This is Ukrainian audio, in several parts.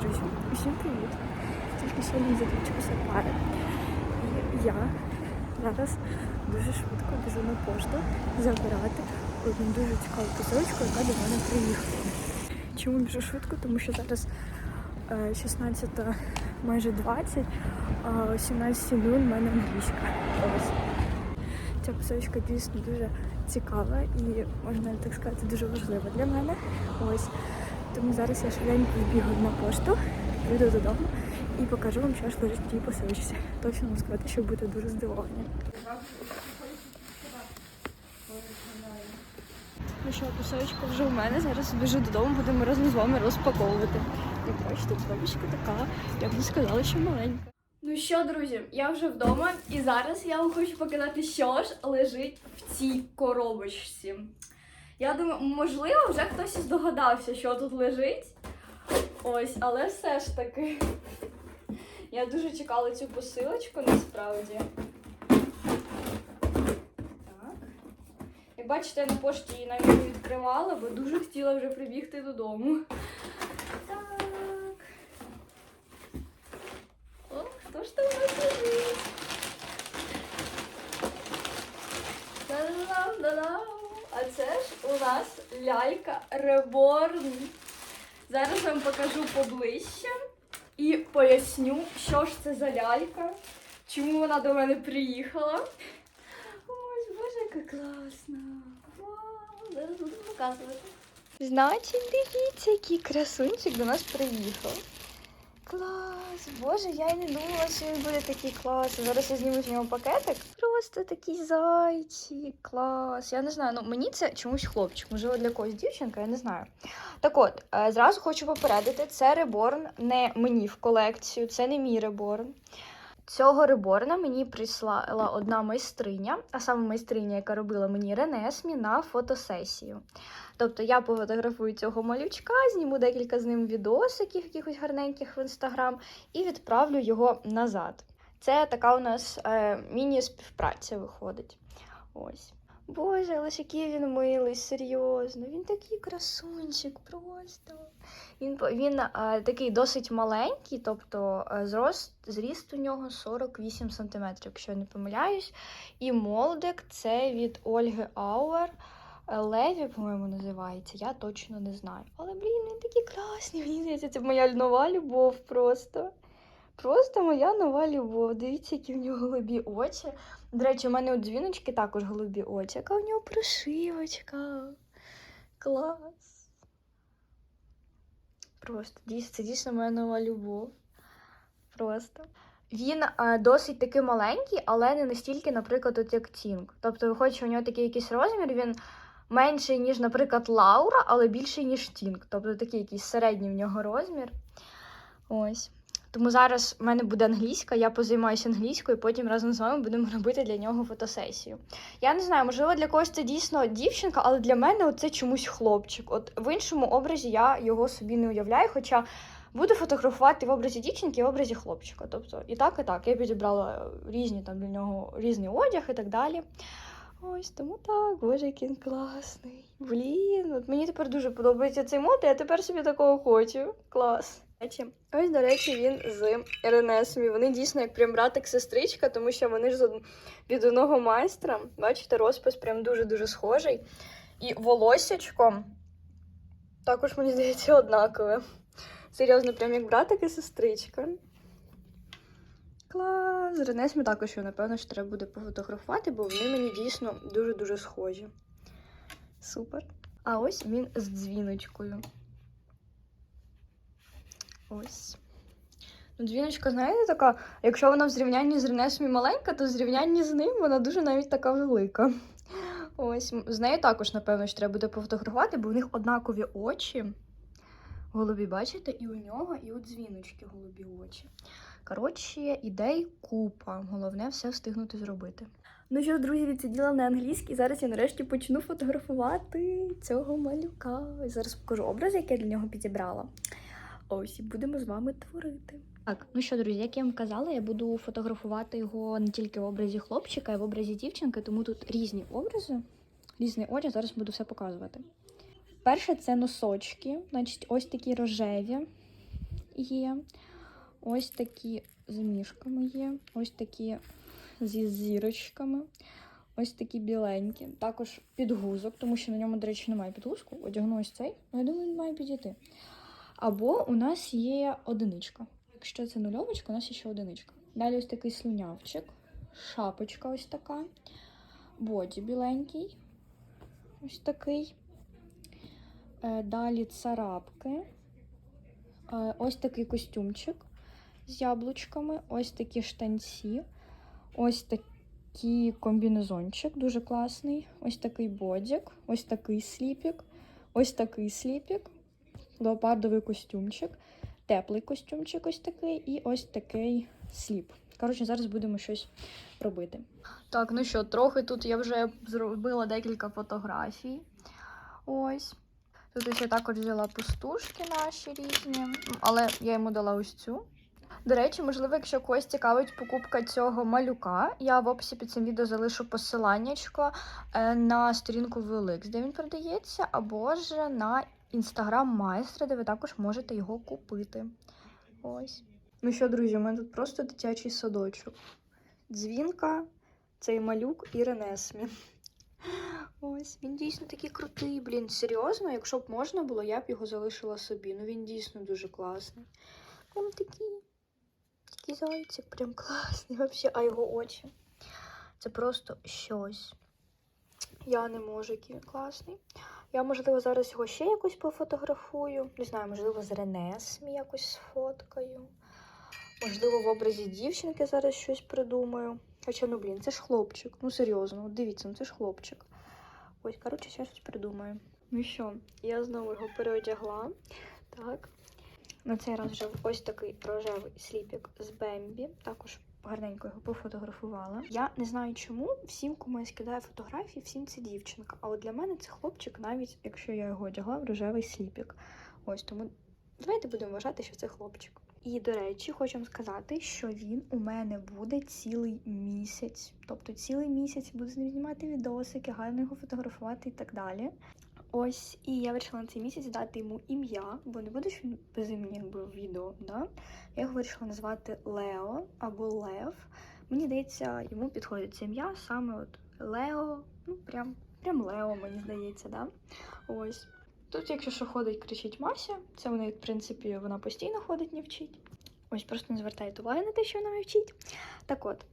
Друзі, усім привіт! Тільки сьогодні закінчилася пара. І я зараз дуже швидко біжу на пошту забирати одну дуже цікаву посилочку, яка до мене приїхала. Чому біжу швидко? Тому що зараз е, 16 майже 20, а о 17.00 в мене англійська. Ця посилочка дійсно дуже цікава і, можна так сказати, дуже важлива для мене. Ось. Тому зараз я швиденько збігаю на пошту, прийду додому і покажу вам, що ж лежить в тій посилочці. Точно можу сказати, що будете дуже здивовані. Ну що, посилочка вже у мене. Зараз біжу додому, будемо разом з вами розпаковувати. І бачите, коробочка така, я б не сказала, що маленька. Ну що, друзі, я вже вдома, і зараз я вам хочу показати, що ж лежить в цій коробочці. Я думаю, можливо, вже хтось здогадався, що тут лежить. Ось, але все ж таки. Я дуже чекала цю посилочку насправді. Так. Як бачите, я на пошті її навіть не відкривала, бо дуже хотіла вже прибігти додому. Так. О, хто ж там у нас лежить? Та-дам-да-дам! А це ж у нас лялька Реборн. Зараз вам покажу поближче і поясню, що ж це за лялька, чому вона до мене приїхала. Ось, боже, яка класна. Вау, зараз буду показувати. Значить, дивіться, який красунчик до нас приїхав. Клас! Боже, я не думала, що він буде такий клас. Зараз я зніму з нього пакетик. Просто такий зайчик, клас. Я не знаю, ну мені це чомусь хлопчик, можливо, для когось дівчинка, я не знаю. Так от, е, зразу хочу попередити, це реборн не мені в колекцію, це не мій реборн. Цього реборна мені прислала одна майстриня, а саме майстриня, яка робила мені Ренесмі на фотосесію. Тобто я пофотографую цього малючка, зніму декілька з ним відосиків, якихось гарненьких в інстаграм, і відправлю його назад. Це така у нас е, міні-співпраця виходить. Ось. Боже, але ж який він милий, серйозно. Він такий красунчик просто. Він, він е, такий досить маленький, тобто е, зрост, зріст у нього 48 см, якщо я не помиляюсь. І молдик це від Ольги Ауер. Е, Леві, по-моєму, називається, я точно не знаю. Але, блін, він такий класний. Мені здається, це моя нова любов просто. Просто моя нова любов. Дивіться, які в нього голубі очі. До речі, у мене у дзвіночки також голубі очі. Яка у нього прошивочка. Клас. Просто дійсно, це дійсно моя нова любов. Просто. Він е, досить таки маленький, але не настільки, наприклад, от як Тінг. Тобто, виходить, у нього такий якийсь розмір, він менший, ніж, наприклад, Лаура, але більший, ніж Тінг. Тобто такий якийсь середній в нього розмір. Ось. Тому зараз в мене буде англійська, я позаймаюся англійською, потім разом з вами будемо робити для нього фотосесію. Я не знаю, можливо, для когось це дійсно дівчинка, але для мене це чомусь хлопчик. От в іншому образі я його собі не уявляю, хоча буду фотографувати в образі дівчинки і в образі хлопчика. Тобто і так, і так. Я підібрала різні там для нього різний одяг і так далі. Ось тому так, боже, який він класний. Блін, от мені тепер дуже подобається цей мод, і я тепер собі такого хочу. Клас. Ось, до речі, він з Еренесом. Вони дійсно як прям братик-сестричка, тому що вони ж від одного майстра. Бачите, розпис прям дуже-дуже схожий. І волосячко також, мені здається, однакове. Серйозно, прям як братик і сестричка. Клас! З Ренесмі також його, напевно, що треба буде пофотографувати, бо вони мені дійсно дуже-дуже схожі. Супер. А ось він з дзвіночкою. Ось. Ну, дзвіночка, знаєте, така, якщо вона в зрівнянні з Ренесом і маленька, то в зрівнянні з ним вона дуже навіть така велика. Ось, з нею також, напевно, що треба буде пофотографувати, бо в них однакові очі. Голубі, бачите, і у нього, і у дзвіночки голубі очі. Коротше, ідей купа. Головне все встигнути зробити. Ну що, друзі, відсиділа на англійській. Зараз я нарешті почну фотографувати цього малюка. І зараз покажу образ, який я для нього підібрала. Ось і будемо з вами творити. Так, ну що, друзі, як я вам казала, я буду фотографувати його не тільки в образі хлопчика, а й в образі дівчинки, тому тут різні образи, різний одяг. Зараз буду все показувати. Перше це носочки, значить, ось такі рожеві. є. Ось такі з мішками є. Ось такі зі зірочками. Ось такі біленькі. Також підгузок, тому що на ньому, до речі, немає підгузку. Одягну ось цей. Ну, я думаю, він має підійти. Або у нас є одиничка. Якщо це нульовочка, у нас є ще одиничка. Далі ось такий слюнявчик, шапочка ось така, боді біленький. Ось такий. Е, Далі царапки. Е, Ось такий костюмчик з яблучками, ось такі штанці, ось такий комбінезончик, дуже класний. Ось такий бодік, ось такий сліпік, ось такий сліпік, леопардовий костюмчик, теплий костюмчик, ось такий, і ось такий сліп. Коротше, зараз будемо щось робити. Так, ну що, трохи тут я вже зробила декілька фотографій. Ось. Тут я також взяла пустушки наші різні, але я йому дала ось цю. До речі, можливо, якщо когось цікавить покупка цього малюка, я в описі під цим відео залишу посиланнячко е, на сторінку VLX, де він продається, або ж на інстаграм майстра, де ви також можете його купити. Ось. Ну що, друзі, у мене тут просто дитячий садочок. Дзвінка, цей малюк і Ренесмі. Ось, він дійсно такий крутий, блін. Серйозно, якщо б можна було, я б його залишила собі. Ну він дійсно дуже класний. Він такий, такий зайчик, прям класний вообще, а його очі. Це просто щось. Я не можу, який класний. Я, можливо, зараз його ще якось пофотографую. Не знаю, можливо, з Ренесмі якось сфоткаю. Можливо, в образі дівчинки зараз щось придумаю. Хоча, ну блін, це ж хлопчик. Ну серйозно, дивіться, ну це ж хлопчик. Ось, коротше, зараз щось придумаю. Ну що, я знову його переодягла. Так. На цей раз вже ось такий рожевий сліпік з Бембі. Також гарненько його пофотографувала. Я не знаю чому. Всім, кому я скидаю фотографії, всім це дівчинка. А от для мене це хлопчик, навіть якщо я його одягла в рожевий сліпік. Ось тому давайте будемо вважати, що це хлопчик. І, до речі, хочу вам сказати, що він у мене буде цілий місяць. Тобто цілий місяць буду з ним знімати відосики, гарно його фотографувати і так далі. Ось, і я вирішила на цей місяць дати йому ім'я, бо не буде ж він без імені якби в відео. Да? Я його вирішила назвати Лео або Лев. Мені здається, йому підходить це ім'я саме от Лео, ну прям, прям Лео, мені здається, да? Ось. Тут, якщо що ходить, кричить Мася, це вона, в принципі, вона постійно ходить, не вчить. Ось просто не звертайте уваги на те, що вона не вчить. Так от,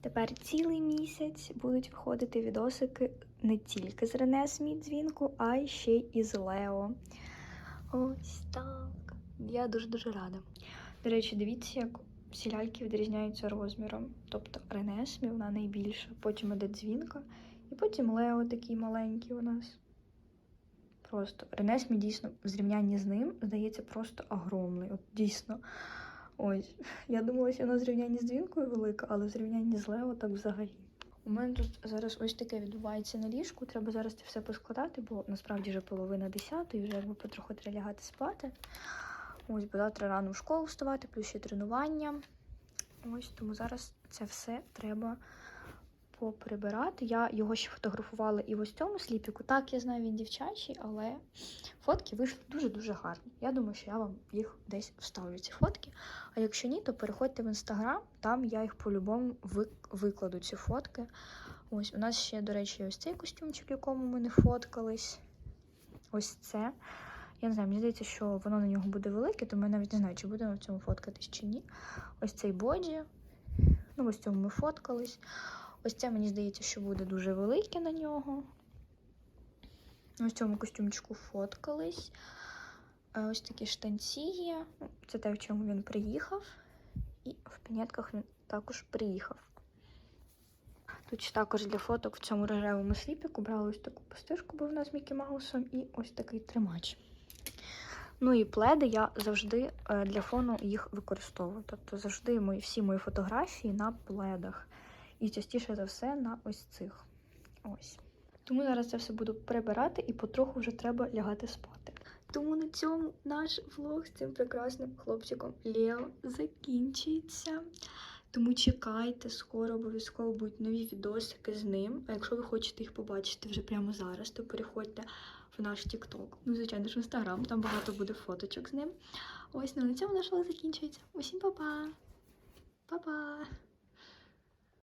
тепер цілий місяць будуть виходити відосики не тільки з Рене Сміт дзвінку, а й ще й з Лео. Ось так. Я дуже-дуже рада. До речі, дивіться, як всі ляльки відрізняються розміром. Тобто Рене Смі, вона найбільша, потім іде дзвінка, і потім Лео такий маленький у нас. Просто Ренесмі дійсно в зрівнянні з ним здається просто огромний. От дійсно. Ось. Я думала, що вона в зрівнянні з дзвінкою велика, але в зрівнянні з лево так взагалі. У мене тут зараз ось таке відбувається на ліжку. Треба зараз це все поскладати, бо насправді вже половина десятої, вже якби потроху треба лягати спати. Ось, бо завтра рано в школу вставати, плюс ще тренування. Ось тому зараз це все треба поприбирати. Я його ще фотографувала і в ось цьому сліпіку. Так, я знаю, він дівчачий, але фотки вийшли дуже-дуже гарні. Я думаю, що я вам їх десь вставлю, ці фотки. А якщо ні, то переходьте в інстаграм, там я їх по-любому викладу, ці фотки. Ось, у нас ще, до речі, ось цей костюмчик, якому ми не фоткались. Ось це. Я не знаю, мені здається, що воно на нього буде велике, тому я навіть не знаю, чи будемо в цьому фоткатись чи ні. Ось цей боді. Ну, ось цьому ми фоткались. Ось це мені здається, що буде дуже велике на нього. Ось цьому костюмчику фоткались. Е, Ось такі штанці є. Ну, Це те, в чому він приїхав. І в пінетках він також приїхав. Тут також для фоток в цьому рожевому сліпіку брали ось таку пастишку, бо вона з Мікі Маусом, і ось такий тримач. Ну і пледи я завжди е, для фону їх використовую. Тобто завжди мої, всі мої фотографії на пледах. І частіше за все на ось цих. Ось. Тому зараз це все буду прибирати і потроху вже треба лягати спати. Тому на цьому наш влог з цим прекрасним хлопчиком Лео закінчується. Тому чекайте, скоро обов'язково будуть нові відосики з ним. А якщо ви хочете їх побачити вже прямо зараз, то переходьте в наш TikTok. Ну, звичайно ж, в Instagram, там багато буде фоточок з ним. Ось, ну на цьому наш влог закінчується. Усім па-па! Па-па!